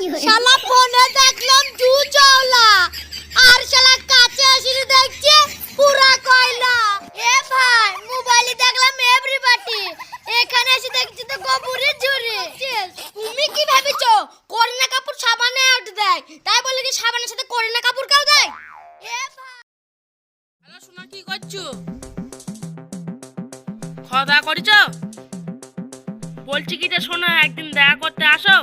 শালা ফোনে দেখলাম জু চাওলা। আর শালা কাছে আসিলে দেখছে পুরা কয়লা। এ ভাই, মোবাইলে দেখলাম এভরিবাডি এখানে এসে দেখছি তো গোবরের ঝুড়ি তুমি কি ভেবেছো? করিনা কাপুর সাবানে আউট দেয়। তাই বলে কি সাবানের সাথে করিনা কাপুর কেউ দেয়? এ ভাই। হ্যালো সোনা, কি করছ? খাওয়া দাওয়া করেছ? বলছি কি যে সোনা, একদিন দেখা করতে আসো।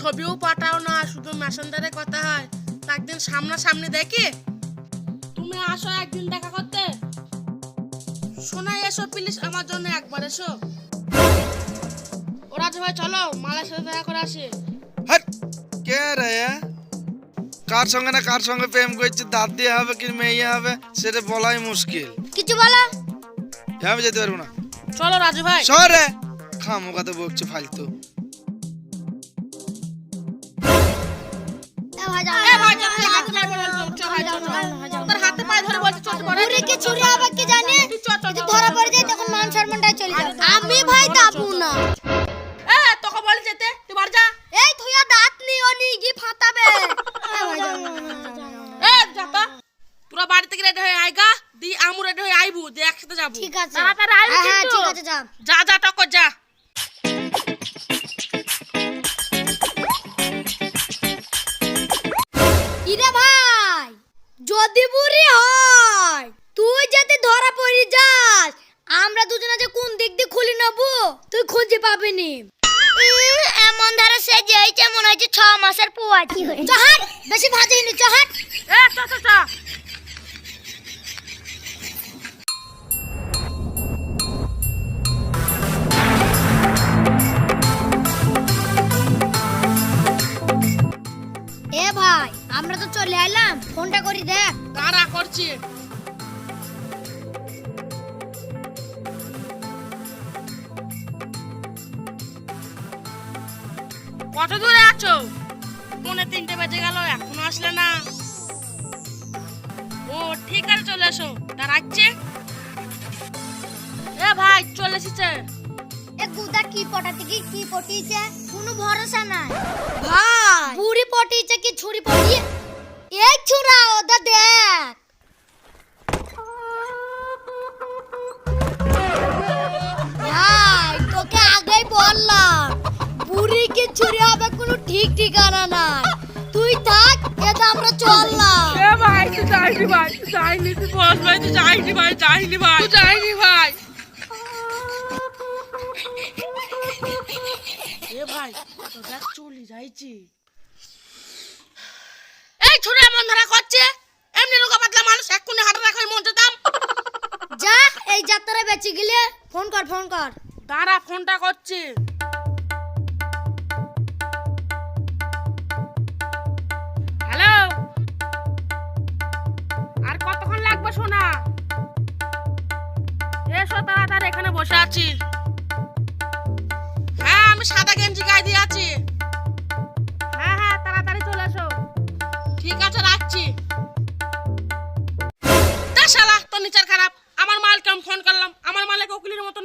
ছবিও পাঠাও না শুধু মেসেঞ্জারে কথা হয়। তা একদিন সামনাসামনি দেখি। তুমি আসো একদিন দেখা করতে। সোনা এসো প্লিজ আমার জন্য একবার এসো। ওরা যে ভাই চলো মালের সাথে দেখা করে আসি। হাট কে রে? কার সঙ্গে না কার সঙ্গে প্রেম করছে? দাঁত দিয়ে হবে কি মেয়ে হবে সেটা বলাই মুশকিল। কিছু বলো। হ্যাঁ আমি যেতে পারব না। চলো রাজু ভাই। সরে। খামো কথা বকছে ফালতু। তোর হাতে পায়ে ধরে বলছি, চল, বড়। পুরে কি চুরি কি জানি? তুই চল, চল, যদি ধরা পড়ে যায় তখন মান সম্মানটাই চলে যাবে। আমি ভাই দাবু না। এ, তোকে বলি যেতে, তুই বাড়ি যা। এই থুয়া দাঁত নিও নি গি ফাটাবে এ, যা তো। তোরা বাড়ি থেকে রেডি হয়ে আইগা দি আমু রেডি হয়ে আইবু দিয়ে একসাথে যাব। ঠিক আছে। তাড়াতাড়ি আইবু হ্যাঁ হ্যাঁ। ঠিক আছে যা। যা যা টকর যা। যদি বুড়ি হয়। তুই যাতে ধরা পড়ে যাস আমরা দুজনে যে কোন দিক দিয়ে খুলে নেব তুই খুঁজে পাবি নি এমন ধারা সে যেইছে মনে হচ্ছে ছ মাসের পোয়া। কি হয়েছে চহাট বেশি ভাজিনি চহাট। এ চ চ চ। আমরা তো চলে এলাম ফোনটা করি দেখ। কারা করছি? কত দূরে আছো? পৌনে তিনটে বেজে গেল এখনও আসলে না। ও ঠিক আছে চলে এসো। দাঁড়াচ্ছে এ ভাই চলে এসেছে। এ গুদা কি পটাতে কি কি পটিছে কোনো ভরসা নাই। ভাই! বুড়ি পটিছে কি ছুরি পটিয়ে এই ছুরা ওদা দেখ। তোকে আগেই বললাম বুড়ি কি ছুরি হবে কোনো ঠিক ঠিকানা নাই। তুই থাক এটা আমরা চললাম। এ ভাই তুই যাইনি ভাই তুই যাইনি তুই বস ভাই তুই যাইনি ভাই যাইনি ভাই। তুই যাইনি ভাই। এ ভাই তো দেখ চলি যাইছি এই ছোড়া এমন ধরা করছে এমনি রোগা পাতলা মানুষ এক্ষুনি হাঁটা রাখার মন যেতাম যা এই যাত্রা বেঁচে গেলে ফোন কর ফোন কর। দাঁড়া, ফোনটা করছে। হ্যালো? আর কতক্ষণ লাগবে শোনা? এসো তাড়াতাড়ি, এখানে বসে আছি। হ্যাঁ আমি সাদা গেঞ্জি গায়ে দিয়ে আছি।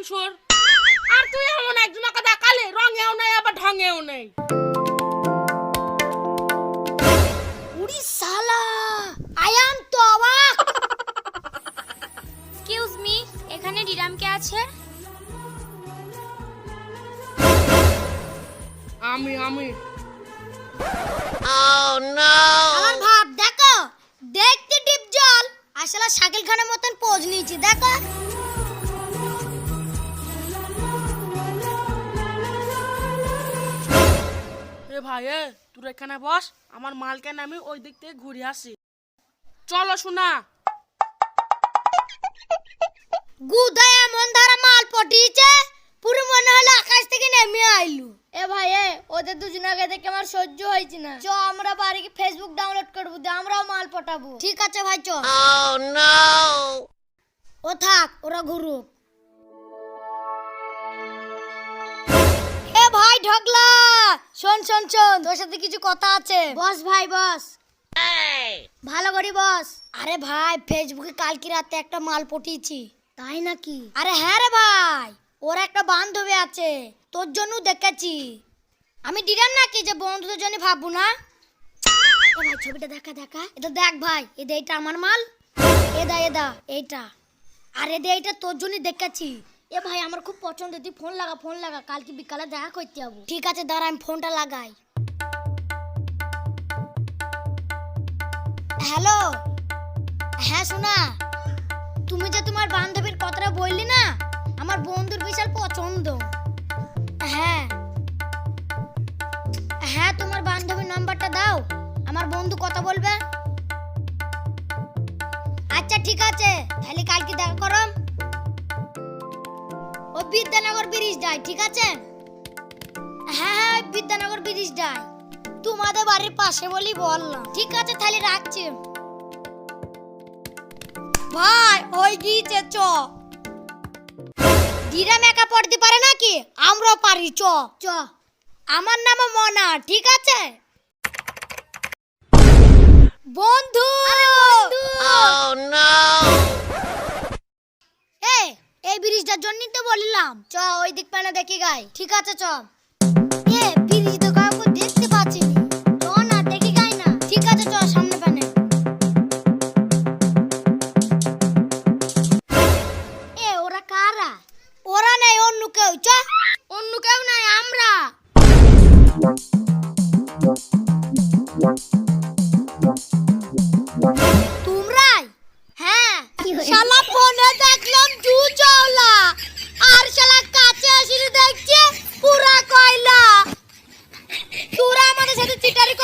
সুর। আর তুই এমন একজনকে দেখালে রঙেও নেই আবার ঢঙেও নেই। উড়ি সালা আই অ্যাম তো অবাক এক্সকিউজ মি এখানে ডিরাম কে আছে? আমি আমি। আমার ভাব দেখো দেখতে ডিপ জল। আসলে শাকিল খানের মতন পোজ নিয়েছি দেখো। এ ভাই এ তুই এখানে বস আমার মালকে আমি ওই দিক থেকে ঘুরে আসি। চলো শোনা গুদা এমন ধারা মাল পটিয়েছে পুরো মনে হলো আকাশ থেকে নেমে আইলু। এ ভাই এ ওদের দুজনকে দেখে আমার সহ্য হয়েছে না। চ আমরা বাড়ি ফেসবুক ডাউনলোড করব দিয়ে আমরাও মাল পটাবো। ঠিক আছে ভাই চ। ও থাক ওরা ঘুরুক। এ ভাই ঢকলা শোন শোন শোন তোর সাথে কিছু কথা আছে। বস ভাই বস। ভালো করি বস। আরে ভাই ফেসবুকে কালকে রাতে একটা মাল পটিয়েছি। তাই নাকি? আরে হ্যাঁ রে ভাই ওর একটা বান্ধবী আছে তোর জন্য দেখেছি। আমি ডিরাম নাকি যে বন্ধুদের জন্য ভাববো না? ভাই ছবিটা দেখা দেখা। এটা দেখ ভাই এটা এইটা আমার মাল। এদা এদা এইটা। আর এদা এইটা তোর জন্য দেখাচ্ছি এ ভাই, আমার খুব পছন্দ। তুই ফোন লাগা ফোন লাগা। কালকে বিকালে দেখা করতে যাব। ঠিক আছে, দাঁড়া, আমি ফোনটা লাগাই। হ্যালো? হ্যাঁ শোনা তুমি যে তোমার বান্ধবীর কথাটা বললি না, আমার বন্ধুর বিশাল পছন্দ। হ্যাঁ। হ্যাঁ তোমার বান্ধবীর নাম্বারটা দাও। আমার বন্ধু কথা বলবে। আচ্ছা ঠিক আছে। তাহলে কালকে দেখা করো ও বিদ্যানগর ব্রিজ যায় ঠিক আছে? হ্যাঁ হ্যাঁ বিদ্যানগর ব্রিজ যায় তোমাদের বাড়ির পাশে বলি বললাম। ঠিক আছে তাহলে রাখছি। ভাই ওই গিয়েছে চ। দিরা মেকা পড়তে পারে নাকি? আমরাও পারি চ। চ। আমার নাম মনা ঠিক আছে? বন্ধু! তো চ ওই দিক পানে দেখি গাই ঠিক আছে চ।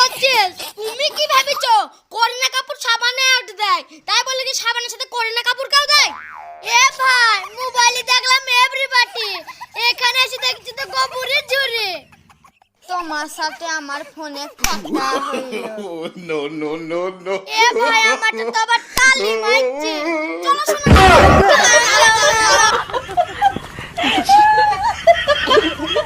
করছিস তুমি কি ভেবেছো? করিনা কাপুর সাবানে আট দেয়। তাই বলে কি সাবানের সাথে করিনা কাপুর কেউ দেয়? এ ভাই মোবাইলে দেখলাম এভরিবাটি এখানে এসে দেখছি তো গোবরের ঝুড়ি। তোমার সাথে আমার ফোনে কথা নো নো নো নো এ ভাই আমার তো আবার তালি মারছে। চলো শোনা।